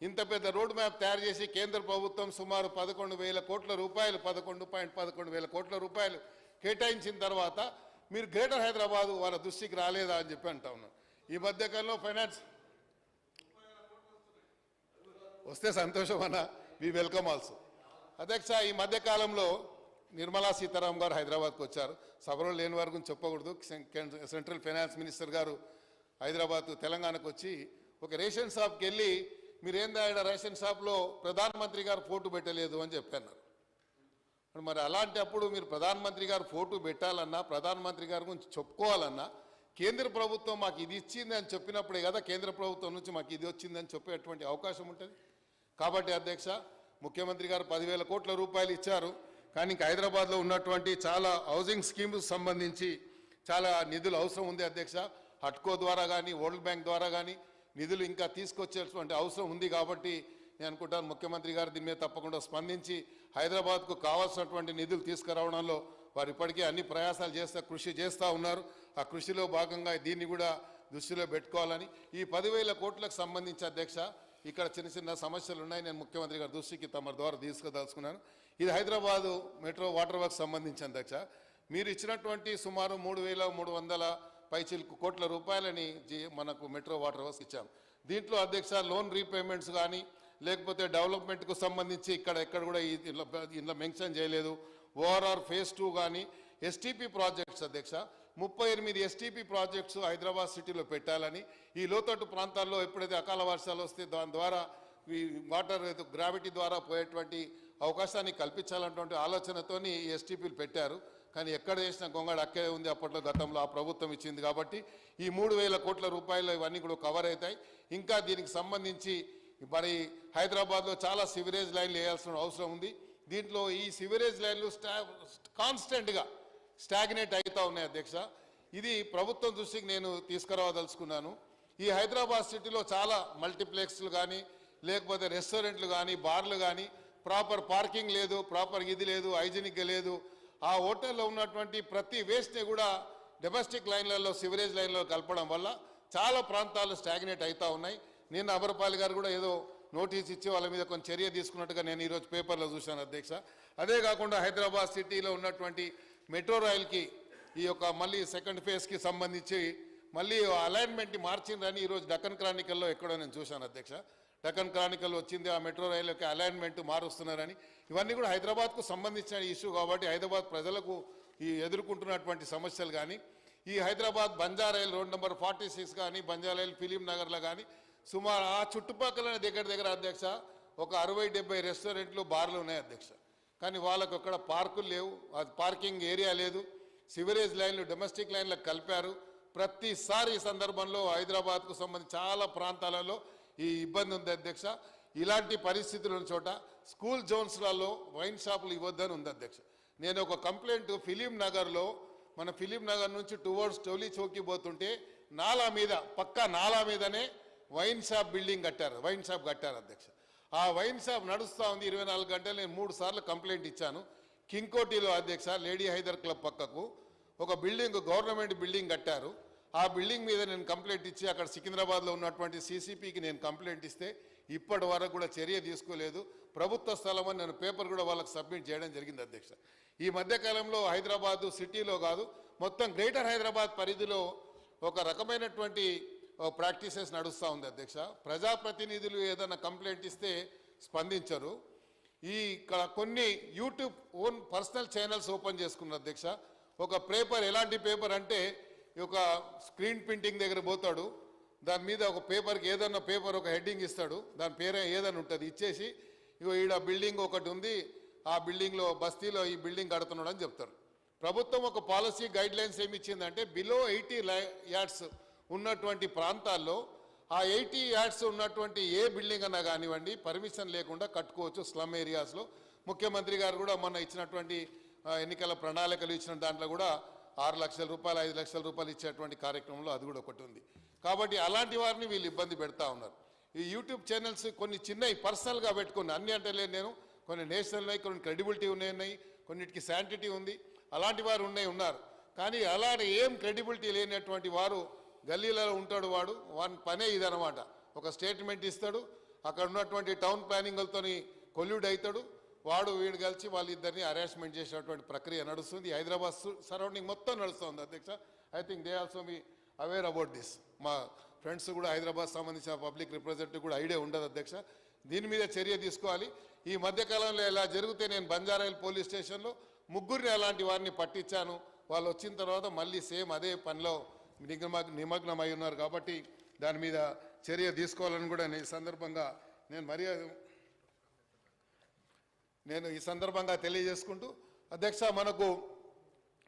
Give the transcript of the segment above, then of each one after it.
ఇంత పెద్ద road map తయారు చేసి కేంద్ర ప్రభుత్వం సుమారు పదకొండు వేల కోట్ల రూపాయలు పదకొండు పాయింట్ పదకొండు వేల కోట్ల రూపాయలు కేటాయించిన తర్వాత మీరు గ్రేటర్ హైదరాబాద్ వాళ్ళ దృష్టికి రాలేదా అని చెప్పి అంటా ఉన్నాను ఈ మధ్యకాలంలో ఫైనాన్స్ వస్తే సంతోషం అన్న వి వెల్కమ్ ఆల్సో అధ్యక్ష ఈ మధ్యకాలంలో నిర్మలా సీతారాం గారు హైదరాబాద్కు వచ్చారు. సభలో లేని వారి గురించి చెప్పకూడదు. సెంట్రల్ ఫైనాన్స్ మినిస్టర్ గారు హైదరాబాద్ తెలంగాణకు వచ్చి ఒక రేషన్ షాప్కి వెళ్ళి మీరేందా ఆయన రేషన్ షాప్లో ప్రధానమంత్రి గారు ఫోటో పెట్టలేదు అని చెప్పారు మరి అలాంటప్పుడు మీరు ప్రధానమంత్రి గారు ఫోటో పెట్టాలన్నా ప్రధానమంత్రి గారి గురించి చెప్పుకోవాలన్నా కేంద్ర ప్రభుత్వం మాకు ఇది ఇచ్చింది అని చెప్పినప్పుడే కదా కేంద్ర ప్రభుత్వం నుంచి మాకు ఇది వచ్చిందని చెప్పేటువంటి అవకాశం ఉంటుంది. కాబట్టి అధ్యక్ష ముఖ్యమంత్రి గారు పదివేల కోట్ల రూపాయలు ఇచ్చారు. కానీ ఇంకా హైదరాబాద్లో ఉన్నటువంటి చాలా హౌసింగ్ స్కీమ్స్ సంబంధించి చాలా నిధులు అవసరం ఉంది అధ్యక్ష. హట్కో ద్వారా కానీ వరల్డ్ బ్యాంక్ ద్వారా కానీ నిధులు ఇంకా తీసుకొచ్చేటువంటి అవసరం ఉంది కాబట్టి నేను అనుకుంటాను ముఖ్యమంత్రి గారు దీని మీద తప్పకుండా స్పందించి హైదరాబాద్కు కావాల్సినటువంటి నిధులు తీసుకురావడంలో వారు ఇప్పటికే అన్ని ప్రయాసాలు చేస్తా కృషి చేస్తూ ఉన్నారు. ఆ కృషిలో భాగంగా దీన్ని కూడా దృష్టిలో పెట్టుకోవాలని ఈ పదివేల కోట్లకు సంబంధించి అధ్యక్ష ఇక్కడ చిన్న చిన్న సమస్యలు ఉన్నాయి. నేను ముఖ్యమంత్రి గారి దృష్టికి తమ ద్వారా తీసుకుదలుచుకున్నాను ఇది హైదరాబాదు మెట్రో వాటర్ వర్క్ సంబంధించి అధ్యక్ష. మీరు ఇచ్చినటువంటి సుమారు మూడు వేల మూడు వందల పైచిలకు కోట్ల రూపాయలని జీ- మనకు మెట్రో వాటర్ వర్క్స్ ఇచ్చాం. దీంట్లో అధ్యక్ష లోన్ రీపేమెంట్స్ కానీ లేకపోతే డెవలప్మెంట్కు సంబంధించి ఇక్కడ ఎక్కడ కూడా ఇందులో మెన్షన్ చేయలేదు. ఓఆర్ఆర్ ఫేజ్ టూ కానీ ఎస్టీపీ ప్రాజెక్ట్స్ అధ్యక్ష ముప్పై ఎనిమిది ఎస్టీపీ ప్రాజెక్ట్స్ హైదరాబాద్ సిటీలో పెట్టాలని ఈ లోతట్టు ప్రాంతాల్లో ఎప్పుడైతే అకాల వర్షాలు వస్తే దాని ద్వారా ఈ వాటర్ గ్రావిటీ ద్వారా పోయేటువంటి అవకాశాన్ని కల్పించాలన్నటువంటి ఆలోచనతోని ఈ ఎస్టీపీలు పెట్టారు. కానీ ఎక్కడ చేసిన గొంగడ అక్కే ఉంది అప్పట్లో గతంలో ఆ ప్రభుత్వం ఇచ్చింది కాబట్టి ఈ మూడు వేల కోట్ల రూపాయలు ఇవన్నీ కూడా కవర్ అవుతాయి. ఇంకా దీనికి సంబంధించి మరి హైదరాబాద్లో చాలా సివరేజ్ లైన్లు వేయాల్సిన అవసరం ఉంది. దీంట్లో ఈ సివరేజ్ లైన్లు స్టా కాన్స్టెంట్గా స్టాగ్నేట్ అవుతూ ఉన్నాయి అధ్యక్ష. ఇది ప్రభుత్వం దృష్టికి నేను తీసుకురావదలుచుకున్నాను ఈ హైదరాబాద్ సిటీలో చాలా మల్టీప్లెక్స్లు కానీ లేకపోతే రెస్టారెంట్లు కానీ బార్లు కానీ ప్రాపర్ పార్కింగ్ లేదు ప్రాపర్ ఇది లేదు హైజీనిక్గా లేదు ఆ హోటల్లో ఉన్నటువంటి ప్రతి వేస్ట్ని కూడా డొమెస్టిక్ లైన్లలో సివరేజ్ లైన్లో కలపడం వల్ల చాలా ప్రాంతాలు స్టాగ్నేట్ అవుతూ ఉన్నాయి. నిన్న అమరపాలి గారు కూడా ఏదో నోటీస్ ఇచ్చి వాళ్ళ మీద కొంచెం చర్య తీసుకున్నట్టుగా నేను ఈరోజు పేపర్లో చూశాను అధ్యక్ష. అదే కాకుండా హైదరాబాద్ సిటీలో ఉన్నటువంటి మెట్రో రైల్కి ఈ యొక్క మళ్ళీ సెకండ్ ఫేజ్కి సంబంధించి మళ్ళీ అలైన్మెంట్ మార్చిందని ఈరోజు డక్కన్ క్రానికల్లో ఎక్కడో నేను చూశాను అధ్యక్ష. డెక్కన్ క్రానికల్ వచ్చింది ఆ మెట్రో రైల్ యొక్క అలైన్మెంట్ మారుస్తున్నారని. ఇవన్నీ కూడా హైదరాబాద్కు సంబంధించిన ఇష్యూ కాబట్టి హైదరాబాద్ ప్రజలకు ఈ ఎదుర్కొంటున్నటువంటి సమస్యలు కానీ ఈ Hyderabad Banjara Hills road number forty six కానీ బంజారాయిల్ ఫిలిం నగర్లో కానీ సుమారు ఆ చుట్టుపక్కల దగ్గర దగ్గర అధ్యక్ష ఒక అరవై డెబ్బై రెస్టారెంట్లు బార్లు ఉన్నాయి అధ్యక్ష. కానీ వాళ్ళకు అక్కడ పార్కులు లేవు అది పార్కింగ్ ఏరియా లేదు. సివరేజ్ లైన్లు డొమెస్టిక్ లైన్లకు కలిపారు. ప్రతిసారి ఈ సందర్భంలో హైదరాబాద్కు సంబంధించి చాలా ప్రాంతాలలో ఈ ఇబ్బంది ఉంది అధ్యక్ష. ఇలాంటి పరిస్థితులు ఉన్న చోట స్కూల్ జోన్స్లలో వైన్ షాపులు ఇవ్వద్దని ఉంది అధ్యక్ష. నేను ఒక కంప్లైంట్ ఫిలిం నగర్లో మన ఫిలిం నగర్ నుంచి టువర్డ్స్ టోలీ చౌకీ పోతుంటే నాలా మీద పక్కా నాలా మీదనే వైన్ షాప్ బిల్డింగ్ కట్టారు వైన్ షాప్ కట్టారు అధ్యక్ష. ఆ వైన్ షాప్ నడుస్తూ ఉంది ఇరవై నాలుగు గంటలు నేను మూడు సార్లు కంప్లైంట్ ఇచ్చాను. కింగ్కోటిలో అధ్యక్ష లేడీ హైదర్ క్లబ్ పక్కకు ఒక బిల్డింగ్ గవర్నమెంట్ బిల్డింగ్ కట్టారు. ఆ బిల్డింగ్ మీద నేను కంప్లైంట్ ఇచ్చి అక్కడ సికింద్రాబాద్లో ఉన్నటువంటి సీసీపీకి నేను కంప్లైంట్ ఇస్తే ఇప్పటి వరకు కూడా చర్య తీసుకోలేదు. ప్రభుత్వ స్థలం అని నేను పేపర్ కూడా వాళ్ళకి సబ్మిట్ చేయడం జరిగింది అధ్యక్ష. ఈ మధ్యకాలంలో హైదరాబాదు సిటీలో కాదు మొత్తం గ్రేటర్ హైదరాబాద్ పరిధిలో ఒక రకమైనటువంటి ప్రాక్టీసెస్ నడుస్తూ ఉంది అధ్యక్ష. ప్రజాప్రతినిధులు ఏదైనా కంప్లైంట్ ఇస్తే స్పందించరు. ఈ ఇక్కడ కొన్ని YouTube own personal channels open చేసుకున్నారు అధ్యక్ష. ఒక పేపర్ ఎలాంటి పేపర్ అంటే ఈ ఒక స్క్రీన్ ప్రింటింగ్ దగ్గర పోతాడు. దాని మీద ఒక పేపర్కి ఏదన్నా పేపర్ ఒక హెడ్డింగ్ ఇస్తాడు. దాని పేరే ఏదైనా ఉంటుంది. ఇచ్చేసి ఇగో ఈడ బిల్డింగ్ ఒకటి ఉంది. ఆ బిల్డింగ్లో బస్తీలో ఈ బిల్డింగ్ కడుతున్నాడు అని చెప్తారు. ప్రభుత్వం ఒక పాలసీ గైడ్ లైన్స్ ఏమి ఇచ్చిందంటే బిలో ఎయిటీ యాడ్స్ ఉన్నటువంటి ప్రాంతాల్లో ఆ ఎయిటీ యాడ్స్ ఉన్నటువంటి ఏ బిల్డింగ్ అన్నా కానివ్వండి పర్మిషన్ లేకుండా కట్టుకోవచ్చు స్లమ్ ఏరియాస్లో ముఖ్యమంత్రి గారు కూడా మొన్న ఇచ్చినటువంటి ఎన్నికల ప్రణాళికలు ఇచ్చిన దాంట్లో కూడా ఆరు లక్షల రూపాయలు ఐదు లక్షల రూపాయలు ఇచ్చేటువంటి కార్యక్రమంలో అది కూడా ఒకటి ఉంది. కాబట్టి అలాంటి వారిని వీళ్ళు ఇబ్బంది పెడతా ఉన్నారు. ఈ యూట్యూబ్ ఛానల్స్ కొన్ని చిన్నవి పర్సనల్గా పెట్టుకుని అన్ని అంటే లేదు నేను కొన్ని నేషనల్ ఉన్నాయి కొన్ని క్రెడిబిలిటీ ఉన్నాయి కొన్నిటికి శాంటిటీ ఉంది అలాంటి వారు ఉన్నాయి ఉన్నారు. కానీ అలాంటి ఏం క్రెడిబిలిటీ లేనటువంటి వారు గల్లీలలో ఉంటాడు వాడు వాని పనే ఇదనమాట ఒక స్టేట్మెంట్ ఇస్తాడు అక్కడ ఉన్నటువంటి టౌన్ ప్లానింగ్లతోని కొల్యూడ్ అవుతాడు వాడు వీడు కలిసి వాళ్ళిద్దరిని అరేంజ్మెంట్ చేసినటువంటి ప్రక్రియ నడుస్తుంది. హైదరాబాద్ సరౌండింగ్ మొత్తం నడుస్తుంది అధ్యక్ష. I think they also me aware about this మా ఫ్రెండ్స్ కూడా హైదరాబాద్ సంబంధించిన పబ్లిక్ రిప్రజెంటేటివ్ కూడా ఐడియా ఉండదు అధ్యక్ష. దీని మీద చర్య తీసుకోవాలి. ఈ మధ్యకాలంలో ఇలా జరిగితే నేను బంజారాయిల్ పోలీస్ స్టేషన్లో ముగ్గురిని అలాంటి వారిని పట్టించాను. వాళ్ళు వచ్చిన తర్వాత మళ్ళీ సేమ్ అదే పనిలో నిమగ్నమై ఉన్నారు కాబట్టి దాని మీద చర్య తీసుకోవాలని కూడా నేను ఈ సందర్భంగా నేను మర్యాద నేను ఈ సందర్భంగా తెలియజేసుకుంటూ అధ్యక్ష మనకు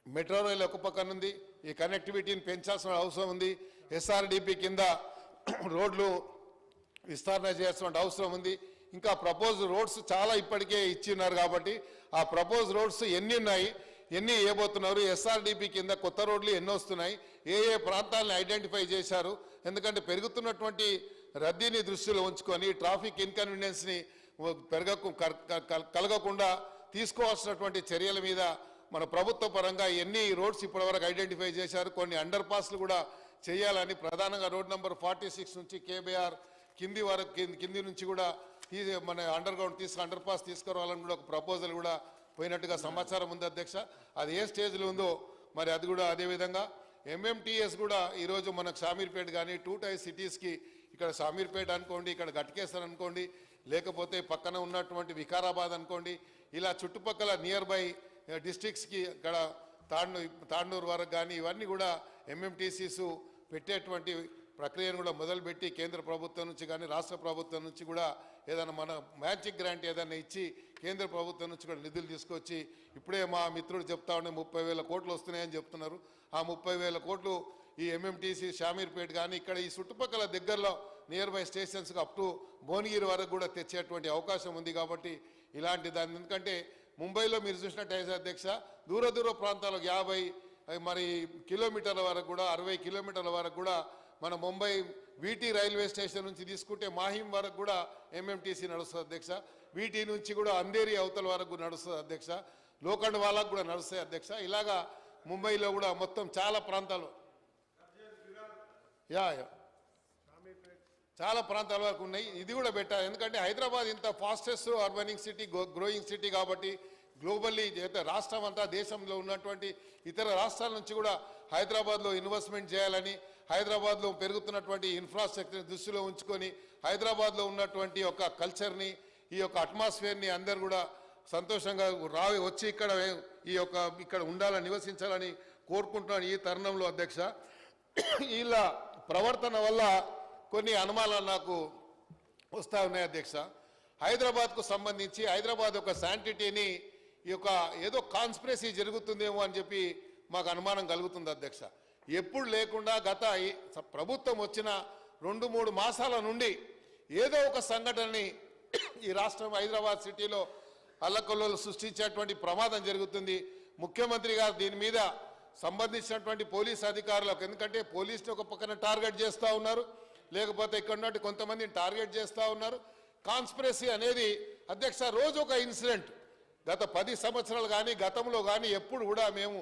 మెట్రో రైలు ఒక పక్కన ఉంది ఈ కనెక్టివిటీని పెంచాల్సిన అవసరం ఉంది ఎస్ఆర్డిపి కింద రోడ్లు విస్తరణ చేయాల్సిన అవసరం ఉంది ఇంకా ప్రపోజ్ రోడ్స్ చాలా ఇప్పటికే ఇచ్చిన్నారు కాబట్టి ఆ ప్రపోజ్ రోడ్స్ ఎన్ని ఉన్నాయి ఎన్ని వేయబోతున్నారు ఎస్ఆర్డిపి కింద కొత్త రోడ్లు ఎన్ని వస్తున్నాయి ఏ ఏ ప్రాంతాలను ఐడెంటిఫై చేశారు ఎందుకంటే పెరుగుతున్నటువంటి రద్దీని దృష్టిలో ఉంచుకొని ట్రాఫిక్ ఇన్కన్వీనియన్స్ని పెరగకు కలగకుండా తీసుకోవాల్సినటువంటి చర్యల మీద మన ప్రభుత్వ పరంగా ఎన్ని రోడ్స్ ఇప్పటివరకు ఐడెంటిఫై చేశారు కొన్ని అండర్ పాస్లు కూడా చేయాలని ప్రధానంగా రోడ్ నెంబర్ ఫార్టీ సిక్స్ నుంచి కేబీఆర్ కింది వరకు కింది- కింది నుంచి కూడా మన అండర్ గ్రౌండ్ తీసుకు అండర్ పాస్ తీసుకురావాలని కూడా ఒక ప్రపోజల్ కూడా పోయినట్టుగా సమాచారం ఉంది అధ్యక్ష. అది ఏ స్టేజ్లో ఉందో మరి అది కూడా అదేవిధంగా ఎంఎంటీఎస్ కూడా ఈరోజు మనకు షామీర్పేట కానీ టూ టై సిటీస్కి ఇక్కడ షామీర్పేట అనుకోండి ఇక్కడ గట్కేసర్ అనుకోండి లేకపోతే పక్కన ఉన్నటువంటి వికారాబాద్ అనుకోండి ఇలా చుట్టుపక్కల నియర్ బై డిస్ట్రిక్ట్స్కి ఇక్కడ తాండూ తాండూరు వరకు కానీ ఇవన్నీ కూడా ఎంఎంటీసీస్ పెట్టేటువంటి ప్రక్రియను కూడా మొదలుపెట్టి కేంద్ర ప్రభుత్వం నుంచి కానీ రాష్ట్ర ప్రభుత్వం నుంచి కూడా ఏదైనా మన మ్యాజిక్ గ్రాంట్ ఏదైనా ఇచ్చి కేంద్ర ప్రభుత్వం నుంచి కూడా నిధులు తీసుకొచ్చి ఇప్పుడే మా మిత్రుడు చెప్తా ఉండే ముప్పై వేల కోట్లు వస్తున్నాయని చెప్తున్నారు. ఆ ముప్పై వేల కోట్లు ఈ ఎంఎంటీసీ షామీర్పేట కానీ ఇక్కడ ఈ చుట్టుపక్కల దగ్గరలో నియర్ బై స్టేషన్స్కి అప్ టు భువనగిరి వరకు కూడా తెచ్చేటువంటి అవకాశం ఉంది కాబట్టి ఇలాంటి దాన్ని ఎందుకంటే ముంబైలో మీరు చూసినట్టయితే అధ్యక్ష దూర దూర ప్రాంతాలకు యాభై మరి కిలోమీటర్ల వరకు కూడా అరవై కిలోమీటర్ల వరకు కూడా మన ముంబై వీటీ రైల్వే స్టేషన్ నుంచి తీసుకుంటే మాహిం వరకు కూడా ఎంఎంటీసీ నడుస్తుంది అధ్యక్ష. వీటీ నుంచి కూడా అంధేరి అవతల వరకు నడుస్తుంది అధ్యక్ష. లోఖండ్ వాళ్ళకు కూడా నడుస్తాయి అధ్యక్ష. ఇలాగా ముంబైలో కూడా మొత్తం చాలా ప్రాంతాలు. Yeah yeah. చాలా ప్రాంతాల వరకు ఉన్నాయి. ఇది కూడా పెట్టాలి ఎందుకంటే హైదరాబాద్ ఇంత fastest urbaning city growing city కాబట్టి గ్లోబల్లీ రాష్ట్రం అంతా దేశంలో ఉన్నటువంటి ఇతర రాష్ట్రాల నుంచి కూడా హైదరాబాద్లో ఇన్వెస్ట్మెంట్ చేయాలని హైదరాబాద్లో పెరుగుతున్నటువంటి ఇన్ఫ్రాస్ట్రక్చర్ దృష్టిలో ఉంచుకొని హైదరాబాద్లో ఉన్నటువంటి ఒక కల్చర్ని ఈ యొక్క అట్మాస్ఫియర్ని అందరు కూడా సంతోషంగా రావి వచ్చి ఇక్కడ ఈ యొక్క ఇక్కడ ఉండాలని నివసించాలని కోరుకుంటున్నాను ఈ తరుణంలో అధ్యక్ష. వీళ్ళ ప్రవర్తన వల్ల కొన్ని అనుమానాలు నాకు వస్తా ఉన్నాయి అధ్యక్ష. హైదరాబాద్కు సంబంధించి హైదరాబాద్ యొక్క శాంటిటీని ఈ యొక్క ఏదో కాన్స్పిరసీ జరుగుతుందేమో అని చెప్పి మాకు అనుమానం కలుగుతుంది అధ్యక్ష. ఎప్పుడు లేకుండా గత ప్రభుత్వం వచ్చిన రెండు మూడు మాసాల నుండి ఏదో ఒక సంఘటనని ఈ రాష్ట్రం హైదరాబాద్ సిటీలో అల్లకొల్లలు సృష్టించేటువంటి ప్రమాదం జరుగుతుంది. ముఖ్యమంత్రి గారు దీని మీద సంబంధించినటువంటి పోలీస్ అధికారులకు ఎందుకంటే పోలీసుని ఒక పక్కన టార్గెట్ చేస్తూ ఉన్నారు. లేకపోతే ఇక్కడ ఉన్నట్టు కొంతమందిని టార్గెట్ చేస్తూ ఉన్నారు. కాన్స్పిరసీ అనేది అధ్యక్ష రోజు ఒక ఇన్సిడెంట్. గత పది సంవత్సరాలు కానీ గతంలో కానీ ఎప్పుడు కూడా మేము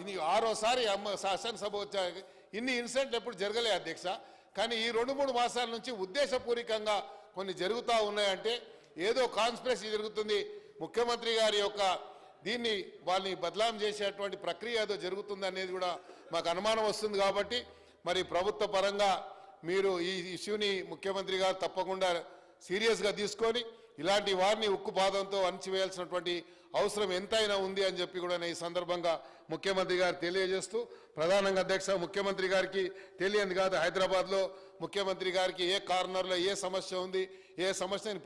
ఇది ఆరోసారి అమ్మ శాసనసభ వచ్చా ఇన్ని ఇన్సిడెంట్లు ఎప్పుడు జరగలే అధ్యక్ష. కానీ ఈ రెండు మూడు మాసాల నుంచి ఉద్దేశపూర్వకంగా కొన్ని జరుగుతూ ఉన్నాయంటే ఏదో కాన్స్పిరసీ జరుగుతుంది. ముఖ్యమంత్రి గారి యొక్క దీన్ని వాళ్ళని బదలాం చేసేటువంటి ప్రక్రియ ఏదో జరుగుతుంది అనేది కూడా మాకు అనుమానం వస్తుంది కాబట్టి మరి ప్రభుత్వ పరంగా మీరు ఈ ఇష్యూని ముఖ్యమంత్రి గారు తప్పకుండా సీరియస్గా తీసుకొని ఇలాంటి వారిని ఉక్కు పాదంతో అణచివేయాల్సినటువంటి అవసరం ఎంతైనా ఉంది అని చెప్పి కూడా నేను ఈ సందర్భంగా ముఖ్యమంత్రి గారు తెలియజేస్తూ ప్రధానంగా అధ్యక్ష ముఖ్యమంత్రి గారికి తెలియంది కాదు హైదరాబాద్లో ముఖ్యమంత్రి గారికి ఏ కార్నర్లో ఏ సమస్య ఉంది ఏ సమస్యని